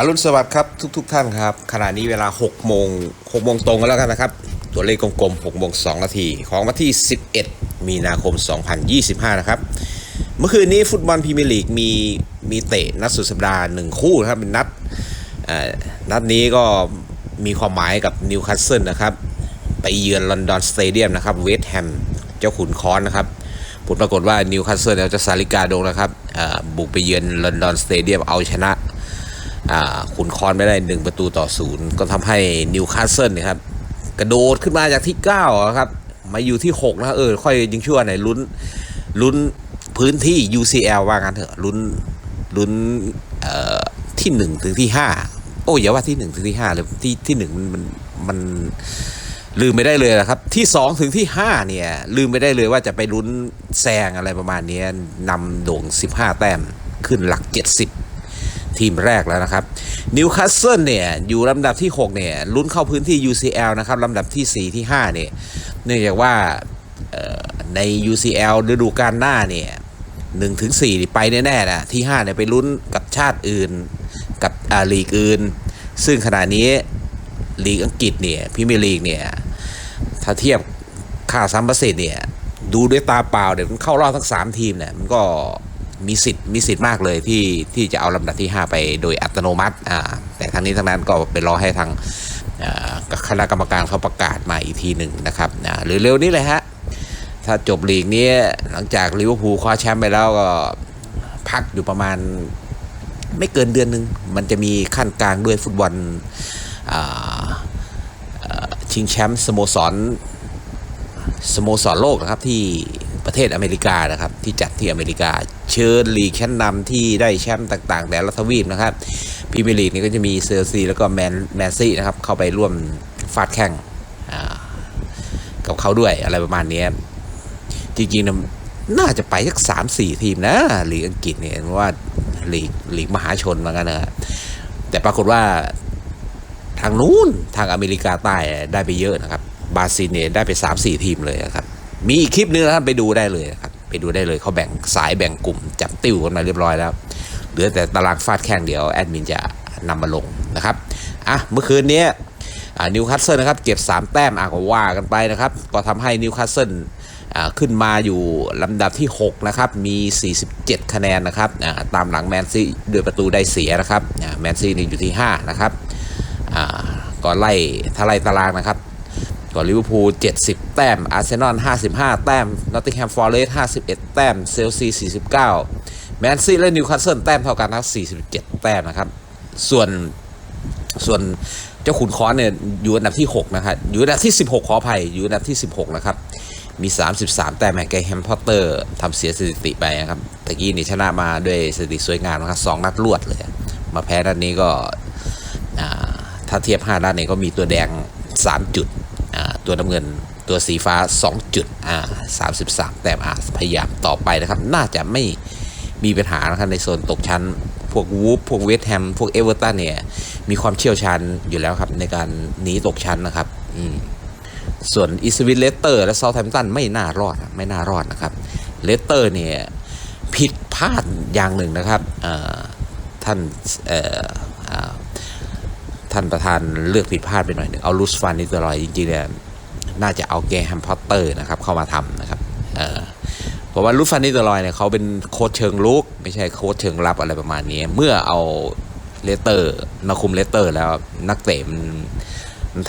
อรุณสวัสดิ์ครับทุกๆทท่านครับขณะนี้เวลา6โมง6โมงตรงกันแล้วกันนะครับ ตัวเลขกลมๆ6โมง2นาทีของวันที่ 11 มีนาคม 2025 นะครับ เมื่อคืนนี้ฟุตบอลพรีเมียร์ลีกมีมีเตะนัดสุดสัปดาห์หนึ่งคู่นะครับเป็นนัดนัดนี้ก็มีความหมายกับนิวคาสเซิลนะครับ ไปเยือนลอนดอนสเตเดียมนะครับเวสต์แฮมเจ้าขุนค้อนนะครับผลปรากฏว่านิวคาสเซิลเจ้าซาลิกาโดงนะครับบุกไปเยือนลอนดอนสเตเดียมเอาชนะ ขุนคอนไม่ได้หนึ่งประตูต่อศูนย์ก็ทำให้นิวคาสเซิลเนี่ยครับกระโดดขึ้นมาจากที่ 9 ครับ มาอยู่ที่ 6 นะเออ ค่อยยิงชั่วหน่อยลุ้นลุ้นพื้นที่ UCL ว่ากันเถอะลุ้นลุ้นเอ่อที่ 1 ถึงที่ 5 โอ้อย่าว่าที่ 1 ถึงที่5เลยที่ที่ 1 มันมันมันลืมไม่ได้เลยนะครับที่ 2 ถึงที่ 5 เนี่ย ลืมไม่ได้เลยว่าจะไปลุ้นแซงอะไรประมาณนี้นำโด่ง 15 แต้มขึ้นหลัก 70 ทีมแรกแล้วนะครับนิวคาสเซิลเนี่ยอยู่ลำดับที่ 6 เนี่ยลุ้นเข้าพื้นที่ UCL นะครับลำดับที่ 4 ที่ 5 เนี่ยเนื่องจากว่าใน UCL ฤดูกาลหน้าเนี่ยหนึ่งถึงสี่ไปแน่ๆนะที่5เนี่ยไปลุ้นกับชาติอื่นกับอาลีกอื่น ซึ่งขณะนี้ลีกอังกฤษเนี่ยพรีเมีลีกเนี่ยถ้าเทียบค่าซัมเปอร์เซ็นต์เนี่ยดูด้วยตาเปล่าเดี๋ยวมันเข้ารอบทั้ง 3 ทีมเนี่ยมันก็ มีสิทธิ์มีสิทธิ์มากเลยที่ที่จะเอาลำดับที่ 5 ไปโดยอัตโนมัติอ่าแต่ทั้งนี้ทั้งนั้นก็ไปรอให้ทางคณะกรรมการเขาประกาศมาอีกทีหนึ่งนะครับหรือเร็วนี้เลยฮะถ้าจบลีกนี้หลังจากลิเวอร์พูลคว้าแชมป์ไปแล้วก็พักอยู่ประมาณไม่เกินเดือนหนึ่งมันจะมีขั้นกลางด้วยฟุตบอลชิงแชมป์สโมสรสโมสรโลกนะครับที่ ประเทศอเมริกานะครับ ที่จัดที่อเมริกา เชิญลีกชั้นนำที่ได้แชมป์ต่าง ๆ แต่ละทวีปนะครับพรีเมียร์ลีกนี่ก็จะมีเซอร์ซีแล้วก็แมนแมนซี่นะครับเข้าไปร่วมฟาดแข่งกับเขาด้วยอะไรประมาณนี้จริงๆน่าจะไปสักสามสี่ทีมนะลีกอังกฤษเนี่ยเพราะว่าลีกลีกมหาชนเหมือนกันนะแต่ปรากฏว่าทางนู้นทางอเมริกาใต้ได้ไปเยอะนะครับบราซิลเนี่ยได้ไป 3 4 ทีมเลยนะครับ มีอีกคลิปนึงนะครับไปดูได้เลยครับไปดูได้เลยเขาแบ่งสายแบ่งกลุ่ม จับติ้วกันมาเรียบร้อยแล้วเหลือแต่ตารางฟาดแข่งเดียวแอดมินจะนำมาลงนะครับอะเมื่อคืนนี้นิวคาสเซิลนะครับเก็บ 3 แต้มอะก็ว่ากันไปนะครับ ก็ทำให้นิวคาสเซิลขึ้นมาอยู่ลำดับที่ 6 นะครับ มี 47 คะแนนนะครับตามหลังแมนซีด้วยประตูได้เสียนะครับแมนซีนี่อยู่ที่ 5 นะครับก็ไล่ถ้าไล่ตารางนะครับ ก็ลิเวอร์พูล 70 แต้ม อาร์เซนอล 55 แต้ม นอตติงแฮม ฟอร์เรสต์ 51 แต้ม เซลซี 49 แมนซีและนิวคาสเซิล แต้มเท่ากันนะครับ47 แต้มนะครับ ส่วนส่วนเจ้าขุนคอนเนี่ยอยู่อันดับที่ 6 นะครับ อยู่อันดับที่ 16 ขออภัย อยู่อันดับที่ 16 นะครับ มี 33 แต้มแมกไกแฮมพอตเตอร์ทำเสียสถิติไปนะครับตะกี้นี่ชนะมาด้วยสถิติสวยงามนะครับสองนัดรวดเลย มาแพ้นัดนี้ก็ถ้าเทียบ5ด้านเนี่ยก็มีตัวแดง 3 จุด ตัวน้ำเงินตัวสีฟ้า 2 จุดอ่า33แต้มอ่าพยายามต่อไปนะครับ น่าจะไม่มีปัญหานะครับในโซนตกชั้น พวกวูฟพวกเวสแฮม พวกเอเวอร์ตันเนี่ย มีความเชี่ยวชาญอยู่แล้วครับ ในการหนีตกชั้นนะครับอืมส่วนอิสวินเลสเตอร์และเซาท์แฮมป์ตันไม่น่ารอดไม่น่ารอดนะครับเลสเตอร์เนี่ยผิดพลาดอย่างหนึ่งนะครับเอ่อท่านเอ่อท่านประธานเลือกผิดพลาดไปหน่อยหนึงเอาลูสฟันนิสเตอรอยจริงๆเนี่ย น่าจะเอาแกแฮมพอตเตอร์นะครับเข้ามาทำนะครับเพราะว่าลูสฟันนิตอรอยเนี่ยเขาเป็นโค้ชเชิงลุกไม่ใช่โค้ชเชิงรับอะไรประมาณนี้ เมื่อเอาเลสเตอร์มาคุมเลสเตอร์ แล้วนักเตะมัน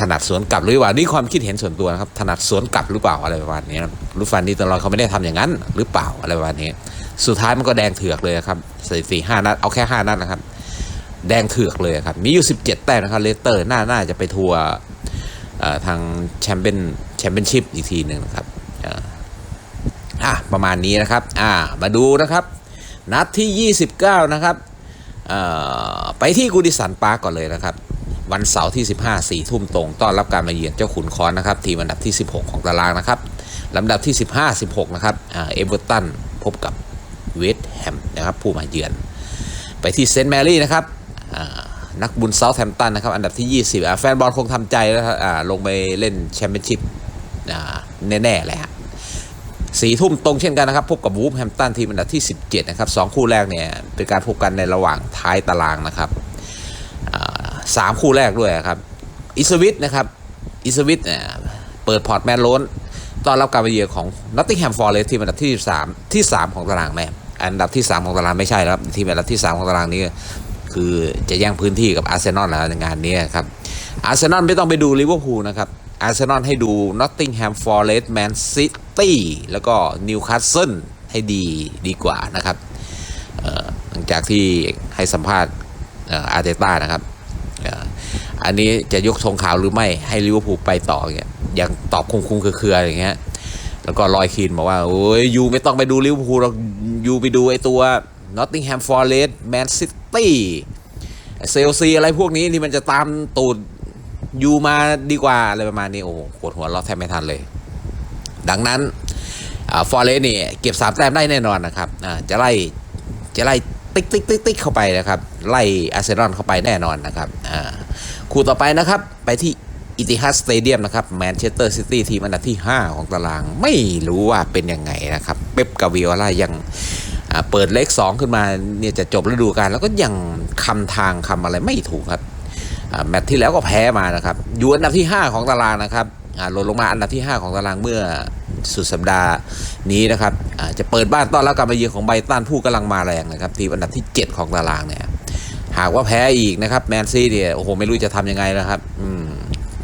ถนัดสวนกลับหรือเปล่านี่ความคิดเห็นส่วนตัวนะครับถนัดสวนกลับหรือเปล่าอะไรประมาณนี้ลูสฟันนิตอรอยเขาไม่ได้ทำอย่างนั้น หรือเปล่าอะไรประมาณนี้สุดท้ายมันก็แดงเถือกเลยครับสถิติห้านัดเอาแค่ห้านัดนะครับ แดงเถือกเลยครับมีอยู่ 17 แต้มนะครับเลสเตอร์น่าน่าจะไปทัวร์ ทางแชมเปี้ยนแชมเปี้ยนชิพอีกทีหนึ่งนะครับอะประมาณนี้นะครับอ่ามาดูนะครับ นัดที่ 29 นะครับอ่อไปที่กูดิสันปาร์กก่อนเลยนะครับ วันเสาร์ที่ 15 4ทุ่มตรง ต้อนรับการมาเยือนเจ้าขุนคอนนะครับ ทีมอันดับที่ 16 ของตารางนะครับลำดับที่ 15 16 นะครับเอเวอร์ตันพบกับเวสต์แฮมนะครับผู้มาเยือน ไปที่เซนต์แมรี่นะครับ นักบุญเซาท์แฮมตันนะครับ อันดับที่ 20อ่าแฟนบอลคงทำใจแล้วอ่าลงไปเล่นแชมเปี้ยนชิพแน่ๆเลยฮะสี่ทุ่มตรงเช่นกันนะครับ พบกับวูฟแฮมตันทีมอันดับที่ 17 นะครับสองคู่แรกเนี่ย เป็นการพบกันในระหว่างท้ายตารางนะครับสามคู่แรกด้วยครับอิสวิตนะครับอิสวิตเนี่ยเปิดพอร์ตแมนโลนต้อนรับการเยือนของนอตติงแฮมฟอร์เรสทีมอันดับที่ 3 ที่ 3 ของตารางแม่อันดับที่ 3 ของตารางไม่ใช่ครับทีมอันดับที่ 3 ของตารางนี้ คือจะแย่งพื้นที่กับอาร์เซนอลแล้วในงานนี้ครับอาร์เซนอลไม่ต้องไปดูลิเวอร์พูลนะครับอาร์เซนอลให้ดูนอตติงแฮมฟอร์เรสแมนซิตี้แล้วก็นิวคาสเซิลให้ดีดีกว่านะครับหลังจากที่ให้สัมภาษณ์อาร์เตต้านะครับอันนี้จะยกธงขาวหรือไม่ให้ลิเวอร์พูลไปต่ออย่างเงี้ยยังตอบคงคงๆเครือๆอย่างเงี้ยแล้วก็ลอยคีนบอกว่าโอ้ยยูไม่ต้องไปดูลิเวอร์พูลหรอกยูไปดูไอ้ตัว นอตติงแฮมฟอร์เรสแมนซิตี้เซลซีอะไรพวกนี้ที่มันจะตามตูดยูมาดีกว่า อะไรประมาณนี้ โอ้โหปวดหัวเราแทบไม่ทันเลย ดังนั้นฟอร์เรสเนี่ยเก็บสามแต้มได้แน่นอนนะครับจะไล่จะไล่ติ๊กติ๊กติ๊กติ๊กเข้าไปนะครับ ไล่อาร์เซนอลเข้าไปแน่นอนนะครับคู่ต่อไปนะครับไปที่อิติฮัดสเตเดียมนะครับแมนเชสเตอร์ซิตี้ทีมอันดับที่ 5 ของตารางไม่รู้ว่าเป็นยังไงนะครับ เป๊ปกาวิโอล่ายัง เปิดเลข 2 ขึ้นมาเนี่ยจะจบฤดูกาลแล้วก็ยังคำทางคำอะไรไม่ถูกครับแมตช์ที่แล้วก็แพ้มานะครับ อยู่อันดับที่ 5 ของตารางนะครับอ่าลดลงมาอันดับที่ 5 ของตารางเมื่อสุดสัปดาห์นี้นะครับจะเปิดบ้านต้อนรับการมาเยือนของไบตันผู้กำลังมาแรงนะครับทีมอันดับที่ 7 ของตารางเนี่ยหากว่าแพ้อีกนะครับแมนซี่เนี่ยโอ้โหไม่รู้จะทำยังไงแล้วครับอืม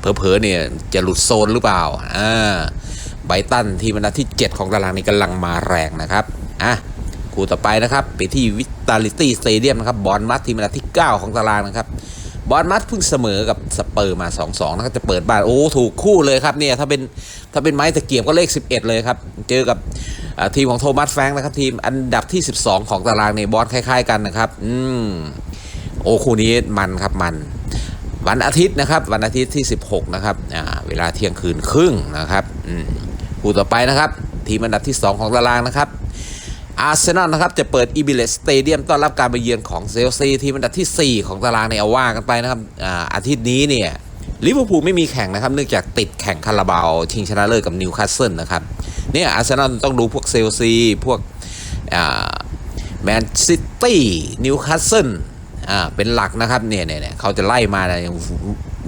เผลอๆเนี่ยจะหลุดโซนหรือเปล่าอ่าไบตันทีมอันดับที่ 7 ของตารางนี่กำลังมาแรงนะครับ คู่ต่อไปนะครับไปที่วิตาลิตี้สเตเดียมนะครับบอลมัดทีมอันดับที่ 9 ของตารางนะครับบอลมัดเพิ่งเสมอกับสเปอร์มา 2-2นะครับจะเปิดบ้านโอ้ถูกคู่เลยครับเนี่ยถ้าเป็นถ้าเป็นไม้ตะเกียบก็เลข 11 เลยครับ เจอกับทีมของโทมัสแฟงนะครับทีมอันดับที่ 12 ของตารางเนี่ยบอลคล้าย ๆ กันนะครับอืมโอ้คู่นี้มันครับมันวันอาทิตย์นะครับวันอาทิตย์ที่ 16 นะครับเวลาเที่ยงคืนครึ่งนะครับคู่ต่อไปนะครับ ทีมอันดับที่ 2 ของตารางนะครับ อาร์เซนอลนะครับจะเปิดอีบิเลสสเตเดียมต้อนรับการไปเยือนของเซลซีทีมอันดับที่ 4 ของตารางในเอาว่ากันไปนะครับอาอาทิตย์นี้เนี่ยลิเวอร์พูลไม่มีแข่งนะครับ เนื่องจากติดแข่งคาราบาวชิงชนะเลิศกับนิวคาสเซิลนะครับเนี่ยอาร์เซนอลต้องดูพวกเซลซีพวกแมนซิตี้นิวคาสเซิลอ่าเป็นหลักนะครับเนี่ยเนี่ยเนี่ยเขาจะไล่มานะอย่าง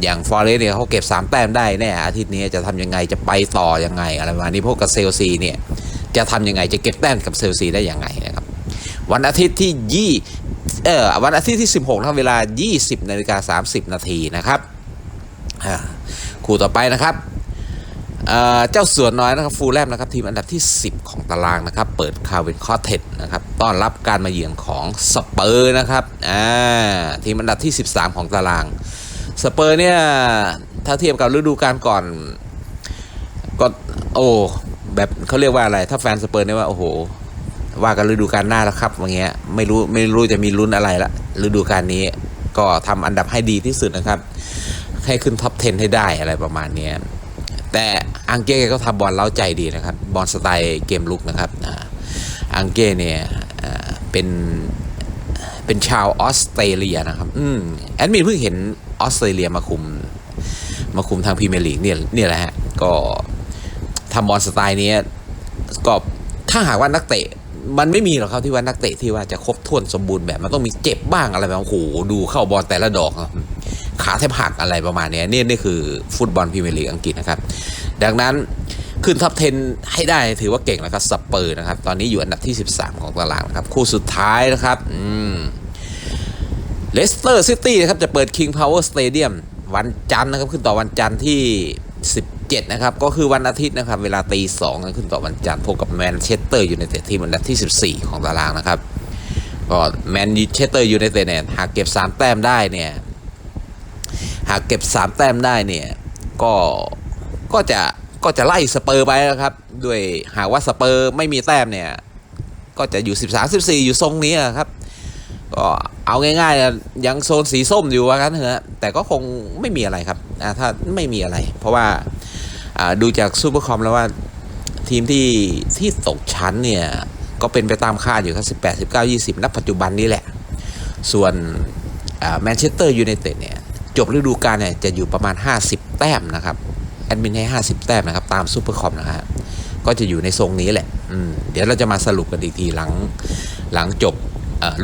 อย่างฟอร์เรสเนี่ยเขาเก็บ 3 แต้มได้แน่อาทิตย์นี้จะทำยังไงจะไปต่อยังไงอะไรประมาณนี้พวกกับเซลซีเนี่ย จะทำยังไงจะเก็บแต้มกับเซลซีได้ยังไงนะครับ วันอาทิตย์ที่ยี่เออวันอาทิตย์ที่ 16นะครับเวลา 20นาฬิกา30 นาทีนะครับคู่ต่อไปนะครับเจ้าส่วนน้อยนะครับฟูลแลมนะครับทีมอันดับที่ 10 ของตารางนะครับ เปิดคาเวนคอเทตนะครับต้อนรับการมาเยือนของสเปอร์นะครับทีมอันดับที่ 13 ของตารางสเปอร์เนี่ยถ้าเทียบกับฤดูกาลก่อนก็โอ้ แบบเขาเรียกว่าอะไร ถ้าแฟนสเปอร์เนี่ยว่าโอ้โห ว่ากันฤดูกาลหน้าแล้วครับอย่างเงี้ยไม่รู้ไม่รู้จะมีลุ้นอะไรละฤดูกาลนี้ก็ทำอันดับให้ดีที่สุดนะครับ ให้ขึ้นท็อป 10 ให้ได้อะไรประมาณนี้แต่อังเก้ก็ทำบอลเล้าใจดีนะครับ บอลสไตล์เกมลุกนะครับอังเก้เนี่ยเป็นเป็นชาวออสเตรเลียนะครับ อืมแอดมินเพิ่งเห็นออสเตรเลียมาคุม มาคุมทางพรีเมียร์ลีกเนี่ยเนี่ยแหละฮะก็ ทำบอลสไตล์นี้ก็ถ้าหากว่านักเตะมันไม่มีหรอกครับที่ว่านักเตะที่ว่าจะครบถ้วนสมบูรณ์แบบมันต้องมีเจ็บบ้างอะไรแบบโอ้โหดูเข้าบอลแต่ละดอก ขาแทบหักอะไรประมาณนี้นี่นี่คือฟุตบอลพรีเมียร์ลีกอังกฤษนะครับ ดังนั้นขึ้นท็อป 10 ให้ได้ถือว่าเก่งแล้วครับสเปอร์นะครับ ตอนนี้อยู่อันดับที่ 13 ของตารางนะครับ คู่สุดท้ายนะครับอืมเลสเตอร์ซิตี้นะครับ จะเปิด King Power Stadium วันจันทร์นะครับ ขึ้นต่อวันจันทร์ที่ 10 17 นะครับ ก็คือวันอาทิตย์นะครับ เวลาตีสองขึ้นต่อวันจันทร์พบกับแมนเชสเตอร์ยูไนเต็ดทีมอันดับที่ 14 ของตารางนะครับ ก็แมนเชสเตอร์ยูไนเต็ดเนี่ยหากเก็บ 3 แต้มได้เนี่ย หากเก็บ 3 แต้มได้เนี่ย ก็ ก็จะ ก็จะไล่สเปอร์ไปนะครับ ด้วยหากว่าสเปอร์ไม่มีแต้มเนี่ย ก็จะอยู่ 13 14 อยู่ทรงนี้นครับก็เอาง่ายๆอะยังโซนสีส้มอยู่ว่ากันเถอะแต่ก็คงไม่มีอะไรครับถ้าไม่มีอะไร เพราะว่า ดูจากซูเปอร์คอมแล้วว่าทีมที่ที่ตกชั้นเนี่ย ก็เป็นไปตามคาดอยู่ครับ 18 19 20 ณ ปัจจุบันนี้แหละ ส่วนแมนเชสเตอร์ยูไนเต็ดเนี่ย จบฤดูกาลเนี่ย จะอยู่ประมาณ 50 แต้มนะครับ แอดมินให้ 50 แต้มนะครับ ตามซูเปอร์คอมนะฮะก็จะอยู่ในทรงนี้แหละ เดี๋ยวเราจะมาสรุปกันอีกทีหลังหลังจบ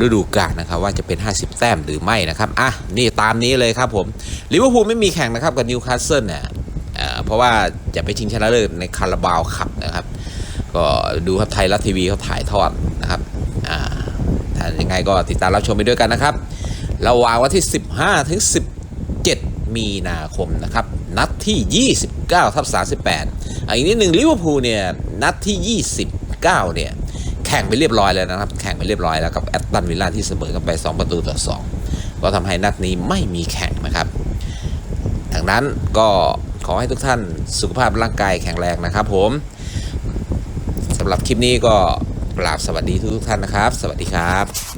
ฤดูกาลนะครับว่าจะเป็น 50 แต้มหรือไม่นะครับ อะ นี่ตามนี้เลยครับผมลิเวอร์พูลไม่มีแข่งนะครับกับนิวคาสเซิลเนี่ย ราะว่าจะไปชิงชนะเลิศในคาราบาวคัพนะครับ ก็ดูครับไทยรัฐทีวีเขาถ่ายทอดนะครับอ่าถ้ายังไงก็ติดตามรับชมไปด้วยกันนะครับระหว่างวันที่ 15 ถึง 17 มีนาคมนะครับ นัดที่ 29 ทับ 38อะอีกนิดหนึ่งลิเวอร์พูลเนี่ย นัดที่ 29 เนี่ย แข่งไปเรียบร้อยแล้วนะครับ แข่งไปเรียบร้อยแล้วกับแอตตันวิลล่าที่เสมอกันไป 2 ประตูต่อ 2 ก็ทำให้นัดนี้ไม่มีแข่งนะครับดังนั้นก็ ขอให้ทุกท่านสุขภาพร่างกายแข็งแรงนะครับผมสำหรับคลิปนี้ก็กราบสวัสดีทุกๆท่านนะครับ สวัสดีครับ